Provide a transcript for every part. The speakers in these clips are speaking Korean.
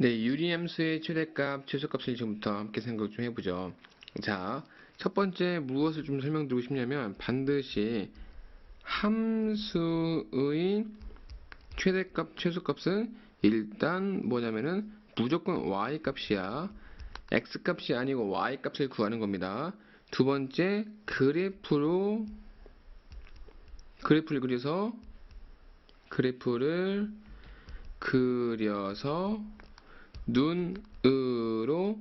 네, 유리함수의 최대값, 최소값을 지금부터 함께 생각 좀 해보죠. 자, 첫 번째 무엇을 좀 설명드리고 싶냐면 반드시 함수의 최대값, 최소값은 일단 뭐냐면은 무조건 y 값이야. x 값이 아니고 y 값을 구하는 겁니다. 두 번째 그래프로 그래프를 그려서 그래프를 그려서 눈으로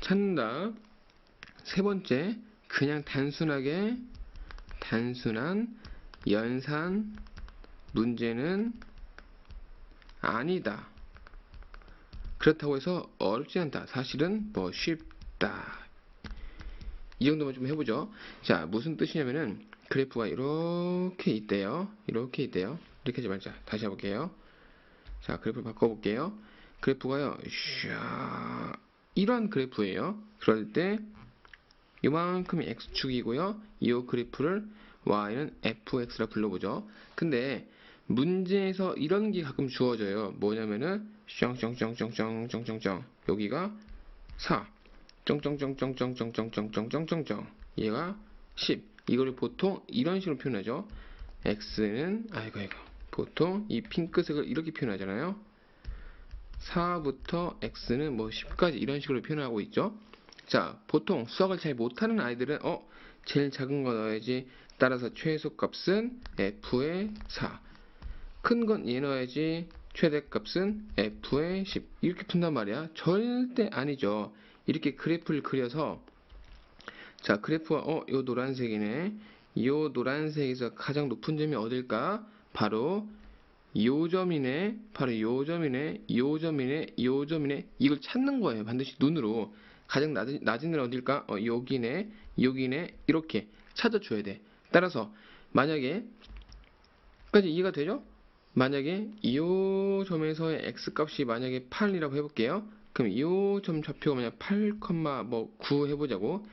찾는다. 세 번째, 그냥 단순하게 단순한 연산 문제는 아니다. 그렇다고 해서 어렵지 않다. 사실은 뭐 쉽다. 이 정도만 좀 해보죠. 자, 무슨 뜻이냐면은 그래프가 이렇게 있대요. 이렇게 있대요. 이렇게 하지 말자. 다시 해볼게요. 자, 그래프 바꿔볼게요. 그래프가요, 샤, 이런 그래프예요. 그럴 때, 이만큼이 x축이고요. 이 그래프를 y는 fx라 불러보죠. 근데, 문제에서 이런 게 가끔 주어져요. 뭐냐면은, 쩡쩡쩡쩡쩡쩡쩡 여기가 4, 쩡쩡쩡쩡쩡쩡쩡쩡쩡 얘가 10. 이거를 보통 이런 식으로 표현하죠. x는, 아이고, 아이고. 보통 이 핑크색을 이렇게 표현하잖아요. 4부터 x는 뭐 10까지 이런 식으로 표현하고 있죠. 자, 보통 수학을 잘 못하는 아이들은 어, 제일 작은 거 넣어야지. 따라서 최소값은 f의 4. 큰 건 얘 넣어야지. 최대값은 f의 10. 이렇게 푼단 말이야. 절대 아니죠. 이렇게 그래프를 그려서 자, 그래프가 어, 요 노란색이네. 요 노란색에서 가장 높은 점이 어딜까? 바로 요 점이네, 바로 요 점이네, 요 점이네, 요 점이네. 이걸 찾는 거예요. 반드시 눈으로. 가장 낮은, 낮은 데는 어딜까? 어, 여기네, 여기네. 이렇게 찾아줘야 돼. 따라서 만약에 까지 이해가 되죠? 만약에 요 점에서의 x 값이 만약에 8이라고 해볼게요. 그럼 요점 좌표가 만약 8, 뭐9 해보자고.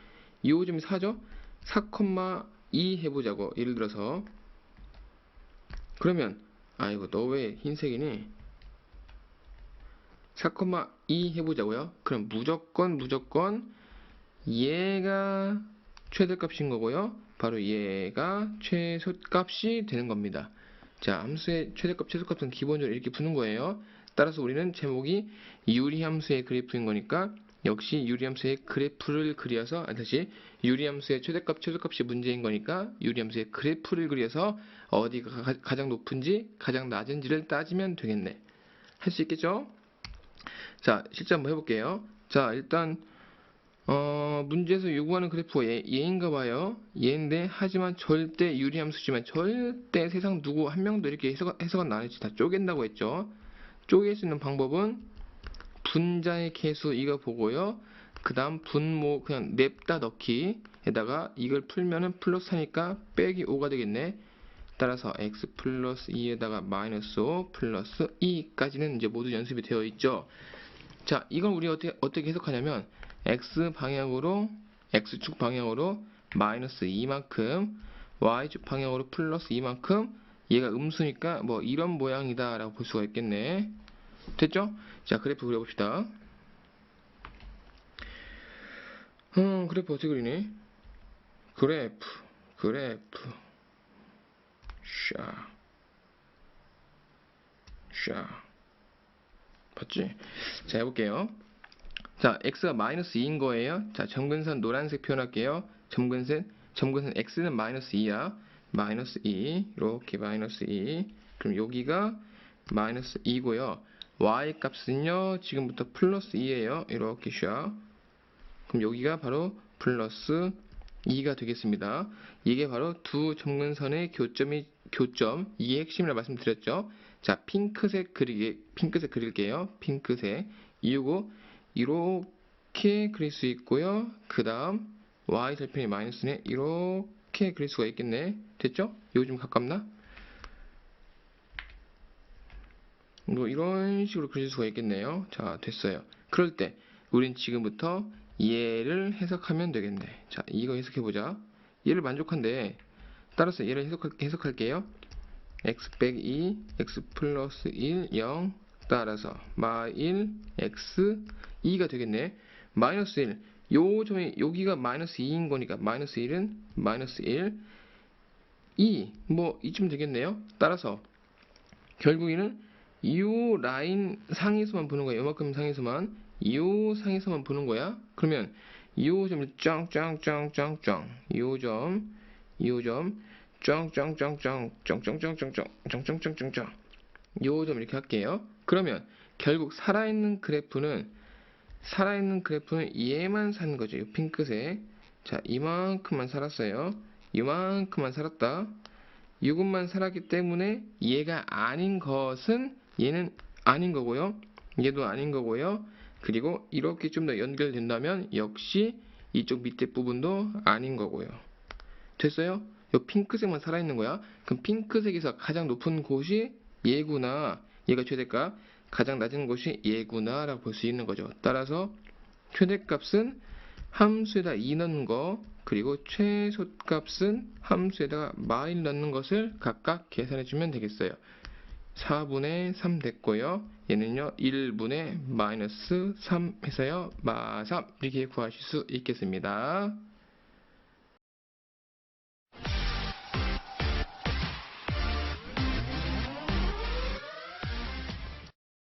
요 점이 4죠? 4,2 해보자고. 예를 들어서 그러면 아이고 너 왜 흰색이니? 4,2 해보자고요. 그럼 무조건 무조건 얘가 최대값인 거고요. 바로 얘가 최소값이 되는 겁니다. 자, 함수의 최대값, 최소값은 기본적으로 이렇게 푸는 거예요. 따라서 우리는 제목이 유리함수의 그래프인 거니까 역시 유리함수의 그래프를 그려서 아, 다시 유리함수의 최대값, 최소값이 문제인 거니까 유리함수의 그래프를 그려서 어디가 가- 가장 높은지 가장 낮은지를 따지면 되겠네. 할 수 있겠죠? 자, 실제 한번 해볼게요. 자, 일단 어, 문제에서 요구하는 그래프가 얘, 얘인가 봐요. 얘인데 하지만 절대 유리함수지만 절대 세상 누구 한 명도 이렇게 해석, 해석은 안 했지. 다 쪼갠다고 했죠. 쪼갤 수 있는 방법은 분자의 개수 이거 보고요. 그 다음 분모 그냥 냅다 넣기에다가 이걸 풀면은 플러스 하니까 빼기 5가 되겠네. 따라서 x 플러스 2에다가 마이너스 5 플러스 2까지는 이제 모두 연습이 되어 있죠. 자, 이걸 우리 어떻게, 어떻게 해석하냐면 x 방향으로 x축 방향으로 마이너스 2만큼 y축 방향으로 플러스 2만큼 얘가 음수니까 뭐 이런 모양이다 라고 볼 수가 있겠네 됐죠? 자 그래프 그려봅시다 음 그래프 어떻게 그리니? 그래프 그래프 샤 샤. 봤지? 자 해볼게요 자, x가 마이너스 2인 거예요. 자, 점근선 노란색 표현할게요. 점근선, 점근선 x는 마이너스 2야. 마이너스 2, 이렇게 마이너스 2. 그럼 여기가 마이너스 2고요. Y 값은요, 지금부터 플러스 2예요. 이렇게 샤. 그럼 여기가 바로 플러스 2가 되겠습니다. 이게 바로 두 점근선의 교점이 교점, 이게 핵심이라 말씀드렸죠. 자, 핑크색 그리게 핑크색 그릴게요. 핑크색. 이유고 이렇게 그릴 수 있고요. 그 다음 y 절편이 마이너스네 이렇게 그릴 수가 있겠네. 됐죠? 좀 가깝나? 뭐 이런 식으로 그릴 수가 있겠네요. 자 됐어요. 그럴 때 우린 지금부터 얘를 해석하면 되겠네. 자 이거 해석해보자. 얘를 만족한데 따라서 얘를 해석, 해석할게요. x 빼기 2, x 플러스 1, 0 따라서 마 1 x 2가 되겠네. 마이너스 1. 요 점이 여기가 마이너스 2인 거니까 마이너스 1은 마이너스 1 2. 뭐 이쯤 되겠네요. 따라서 결국에는 이 라인 상에서만 보는 거야. 요만큼 상에서만 이 상에서만 보는 거야. 그러면 이 점을 짱짱짱짱짱 이 점, 이 점, 짱짱짱짱 짱짱짱짱짱짱짱짱짱 요점 이렇게 할게요. 그러면 결국 살아있는 그래프는 살아있는 그래프는 얘만 사는 거죠. 이 핑크색. 자, 이만큼만 살았어요. 이만큼만 살았다. 이것만 살았기 때문에 얘가 아닌 것은 얘는 아닌 거고요. 얘도 아닌 거고요. 그리고 이렇게 좀 더 연결된다면 역시 이쪽 밑에 부분도 아닌 거고요. 됐어요? 이 핑크색만 살아있는 거야. 그럼 핑크색에서 가장 높은 곳이 얘구나. 얘가 최대값. 가장 낮은 곳이 얘구나 라고 볼 수 있는 거죠. 따라서 최대값은 함수에다 2 넣는 거 그리고 최소값은 함수에다가 마일 넣는 것을 각각 계산해 주면 되겠어요. 4분의 3 됐고요. 얘는요 1분의 마이너스 3 해서요 마3 이렇게 구하실 수 있겠습니다.